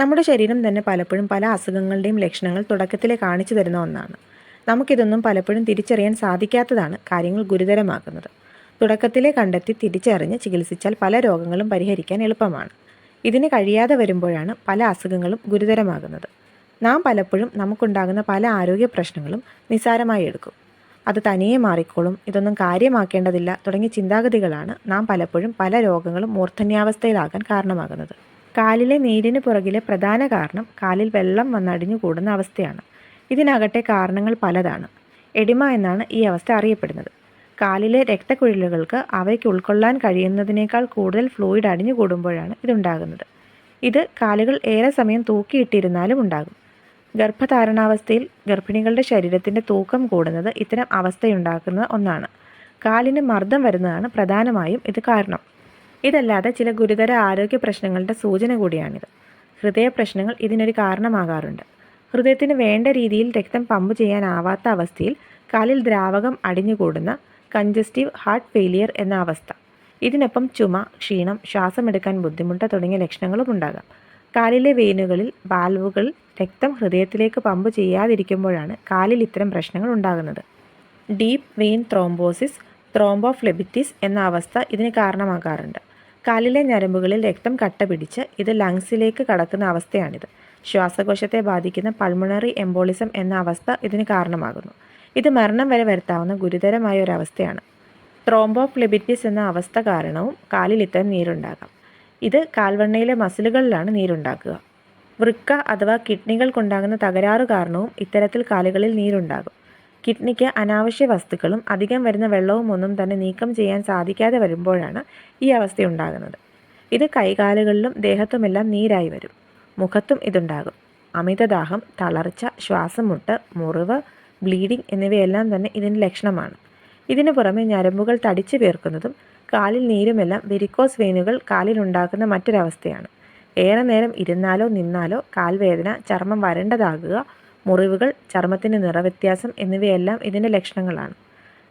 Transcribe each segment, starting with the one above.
നമ്മുടെ ശരീരം തന്നെ പലപ്പോഴും പല അസുഖങ്ങളുടെയും ലക്ഷണങ്ങൾ തുടക്കത്തിലെ കാണിച്ചു തരുന്ന ഒന്നാണ്. നമുക്കിതൊന്നും പലപ്പോഴും തിരിച്ചറിയാൻ സാധിക്കാത്തതാണ് കാര്യങ്ങൾ ഗുരുതരമാകുന്നത്. തുടക്കത്തിലെ കണ്ടെത്തി തിരിച്ചറിഞ്ഞ് ചികിത്സിച്ചാൽ പല രോഗങ്ങളും പരിഹരിക്കാൻ എളുപ്പമാണ്. ഇതിന് കഴിയാതെ വരുമ്പോഴാണ് പല അസുഖങ്ങളും ഗുരുതരമാകുന്നത്. നാം പലപ്പോഴും നമുക്കുണ്ടാകുന്ന പല ആരോഗ്യ പ്രശ്നങ്ങളും നിസ്സാരമായി എടുക്കും. അത് തനിയെ മാറിക്കോളും ഇതൊന്നും കാര്യമാക്കേണ്ടതില്ല തുടങ്ങിയ ചിന്താഗതികളാണ് നാം പലപ്പോഴും പല രോഗങ്ങളും മൂർധന്യാവസ്ഥയിലാകാൻ കാരണമാകുന്നത്. കാലിലെ നീരിന് പുറകിലെ പ്രധാന കാരണം കാലിൽ വെള്ളം വന്നടിഞ്ഞു കൂടുന്ന അവസ്ഥയാണ്. ഇതിനാകട്ടെ കാരണങ്ങൾ പലതാണ്. എഡിമ എന്നാണ് ഈ അവസ്ഥ അറിയപ്പെടുന്നത്. കാലിലെ രക്തക്കുഴലുകൾക്ക് അവയ്ക്ക് ഉൾക്കൊള്ളാൻ കഴിയുന്നതിനേക്കാൾ കൂടുതൽ ഫ്ലൂയിഡ് അടിഞ്ഞു കൂടുമ്പോഴാണ് ഇതുണ്ടാകുന്നത്. ഇത് കാലുകൾ ഏറെ സമയം തൂക്കിയിട്ടിരുന്നാലും ഉണ്ടാകും. ഗർഭധാരണാവസ്ഥയിൽ ഗർഭിണികളുടെ ശരീരത്തിന്റെ തൂക്കം കൂടുന്നത് ഇത്തരം അവസ്ഥയുണ്ടാക്കുന്ന ഒന്നാണ്. കാലിന് മർദ്ദം വരുന്നതാണ് പ്രധാനമായും ഇത് കാരണം. ഇതല്ലാതെ ചില ഗുരുതര ആരോഗ്യ പ്രശ്നങ്ങളുടെ സൂചന കൂടിയാണിത്. ഹൃദയ പ്രശ്നങ്ങൾ ഇതിനൊരു കാരണമാകാറുണ്ട്. ഹൃദയത്തിന് വേണ്ട രീതിയിൽ രക്തം പമ്പ് ചെയ്യാനാവാത്ത അവസ്ഥയിൽ കാലിൽ ദ്രാവകം അടിഞ്ഞുകൂടുന്ന കഞ്ചസ്റ്റീവ് ഹാർട്ട് ഫെയിലിയർ എന്ന അവസ്ഥ. ഇതിനൊപ്പം ചുമ ക്ഷീണം ശ്വാസമെടുക്കാൻ ബുദ്ധിമുട്ട് തുടങ്ങിയ ലക്ഷണങ്ങളും ഉണ്ടാകാം. കാലിലെ വെയിനുകളിൽ വാൽവുകൾ രക്തം ഹൃദയത്തിലേക്ക് പമ്പ് ചെയ്യാതിരിക്കുമ്പോഴാണ് കാലിൽ ഇത്തരം പ്രശ്നങ്ങൾ ഉണ്ടാകുന്നത്. ഡീപ്പ് വെയിൻ ത്രോംബോസിസ് ത്രോംബോഫ്ലെബിറ്റിസ് എന്ന അവസ്ഥ ഇതിന് കാരണമാകാറുണ്ട്. കാലിലെ ഞരമ്പുകളിൽ രക്തം കട്ട പിടിച്ച് ഇത് ലങ്സിലേക്ക് കടക്കുന്ന അവസ്ഥയാണിത്. ശ്വാസകോശത്തെ ബാധിക്കുന്ന പൾമണറി എംബോളിസം എന്ന അവസ്ഥ ഇതിന് കാരണമാകുന്നു. ഇത് മരണം വരെ വരുത്താവുന്ന ഗുരുതരമായ ഒരു അവസ്ഥയാണ്. ത്രോംബോഫ്ലെബിറ്റിസ് എന്ന അവസ്ഥ കാരണവും കാലിൽ ഇത്തരം നീരുണ്ടാകാം. ഇത് കാൽവണ്ണയിലെ മസിലുകളിലാണ് നീരുണ്ടാക്കുക. വൃക്ക അഥവാ കിഡ്നികൾക്കുണ്ടാകുന്ന തകരാറ് കാരണവും ഇത്തരത്തിൽ കാലുകളിൽ നീരുണ്ടാകും. കിഡ്നിക്ക് അനാവശ്യ വസ്തുക്കളും അധികം വരുന്ന വെള്ളവും ഒന്നും തന്നെ നീക്കം ചെയ്യാൻ സാധിക്കാതെ വരുമ്പോഴാണ് ഈ അവസ്ഥയുണ്ടാകുന്നത് ഇത് കൈകാലുകളിലും ദേഹത്തുമെല്ലാം നീരായി വരും. മുഖത്തും ഇതുണ്ടാകും. അമിതദാഹം തളർച്ച ശ്വാസമുട്ട് മുറിവ് ബ്ലീഡിംഗ് എന്നിവയെല്ലാം തന്നെ ഇതിന് ലക്ഷണമാണ്. ഇതിനു പുറമെ ഞരമ്പുകൾ തടിച്ചു പേർക്കുന്നതും കാലിൽ നീരുമെല്ലാം വെരിക്കോസ് വെയിനുകൾ കാലിലുണ്ടാക്കുന്ന മറ്റൊരവസ്ഥയാണ്. ഏറെ നേരം ഇരുന്നാലോ നിന്നാലോ കാൽവേദന ചർമ്മം വരണ്ടതാകുക മുറിവുകൾ ചർമ്മത്തിന്റെ നിറവ്യത്യാസം എന്നിവയെല്ലാം ഇതിന്റെ ലക്ഷണങ്ങളാണ്.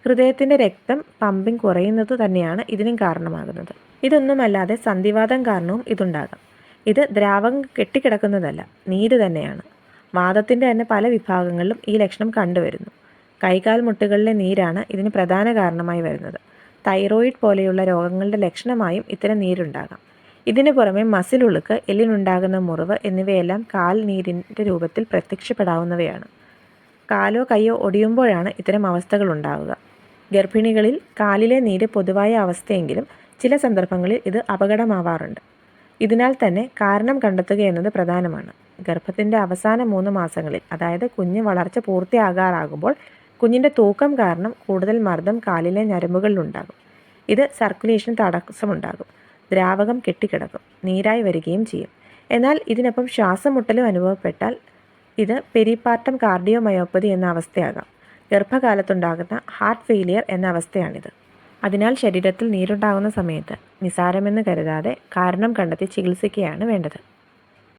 ഹൃദയത്തിന്റെ രക്തം പമ്പിംഗ് കുറയുന്നത് തന്നെയാണ് ഇതിനും കാരണമാകുന്നത്. ഇതൊന്നുമല്ലാതെ സന്ധിവാദം കാരണവും ഇതുണ്ടാകാം. ഇത് ദ്രാവകം കെട്ടിക്കിടക്കുന്നതല്ല നീര് തന്നെയാണ്. വാദത്തിന്റെ തന്നെ പല വിഭാഗങ്ങളിലും ഈ ലക്ഷണം കണ്ടുവരുന്നു. കൈകാൽ മുട്ടുകളിലെ നീരാണ് ഇതിന് പ്രധാന കാരണമായി വരുന്നത്. തൈറോയിഡ് പോലെയുള്ള രോഗങ്ങളുടെ ലക്ഷണമായും ഇത്തരം നീരുണ്ടാകാം. ഇതിനു പുറമെ മസിലുളുക്ക് എല്ലിനുണ്ടാകുന്ന മുറിവ് എന്നിവയെല്ലാം കാൽ നീരിന്റെ രൂപത്തിൽ പ്രത്യക്ഷപ്പെടാവുന്നവയാണ്. കാലോ കൈയോ ഒടിയുമ്പോഴാണ് ഇത്തരം അവസ്ഥകൾ ഉണ്ടാവുക ഗർഭിണികളിൽ കാലിലെ നീര് പൊതുവായ അവസ്ഥയെങ്കിലും ചില സന്ദർഭങ്ങളിൽ ഇത് അപകടമാവാറുണ്ട്. ഇതിനാൽ തന്നെ കാരണം കണ്ടെത്തുക എന്നത് പ്രധാനമാണ്. ഗർഭത്തിന്റെ അവസാന മൂന്ന് മാസങ്ങളിൽ അതായത് കുഞ്ഞ് വളർച്ച പൂർത്തിയാകാറാകുമ്പോൾ കുഞ്ഞിന്റെ തൂക്കം കാരണം കൂടുതൽ മർദ്ദം കാലിലെ ഞരമ്പുകളിലുണ്ടാകും. ഇത് സർക്കുലേഷൻ തടസ്സമുണ്ടാകും. ദ്രാവകം കെട്ടിക്കിടക്കും നീരായി വരികയും ചെയ്യും. എന്നാൽ ഇതിനൊപ്പം ശ്വാസം മുട്ടലും അനുഭവപ്പെട്ടാൽ ഇത് പെരിപാർട്ടം കാർഡിയോമയോപ്പതി എന്ന അവസ്ഥയാകാം. ഗർഭകാലത്തുണ്ടാകുന്ന ഹാർട്ട് ഫെയിലിയർ എന്ന അവസ്ഥയാണിത്. അതിനാൽ ശരീരത്തിൽ നീരുണ്ടാകുന്ന സമയത്ത് നിസാരമെന്ന് കരുതാതെ കാരണം കണ്ടെത്തി ചികിത്സിക്കുകയാണ് വേണ്ടത്.